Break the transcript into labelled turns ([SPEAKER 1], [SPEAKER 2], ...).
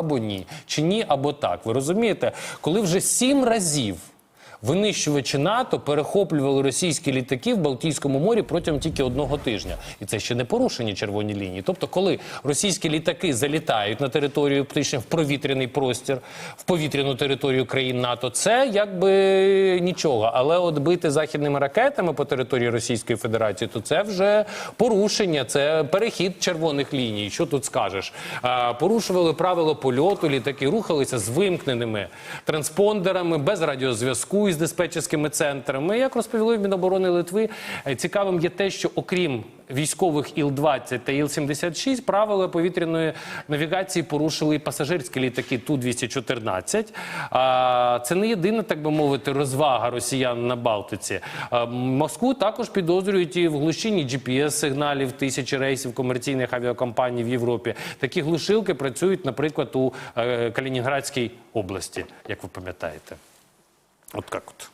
[SPEAKER 1] або ні, чи ні, або так. Ви розумієте, коли вже сім разів. Винищувачі НАТО перехоплювали російські літаки в Балтійському морі протягом тільки одного тижня, і це ще не порушені червоні лінії. Тобто, коли російські літаки залітають на територію птичне в провітряний простір, в повітряну територію країн НАТО, це якби нічого. Але от бити західними ракетами по території Російської Федерації, то це вже порушення, це перехід червоних ліній. Що тут скажеш? Порушували правила польоту, літаки рухалися з вимкненими транспондерами без радіозв'язку із диспетчерськими центрами. Як розповіли в Міноборони Литви, е, цікавим є те, що окрім військових Іл-20 та Іл-76, правила повітряної навігації порушили і пасажирські літаки Ту-214. Це не єдина, так би мовити, розвага росіян на Балтиці. Москву також підозрюють і в глушінні GPS-сигналів тисячі рейсів комерційних авіакомпаній в Європі. Такі глушилки працюють, наприклад, у е, Калінінградській області, як ви пам'ятаєте. От как от.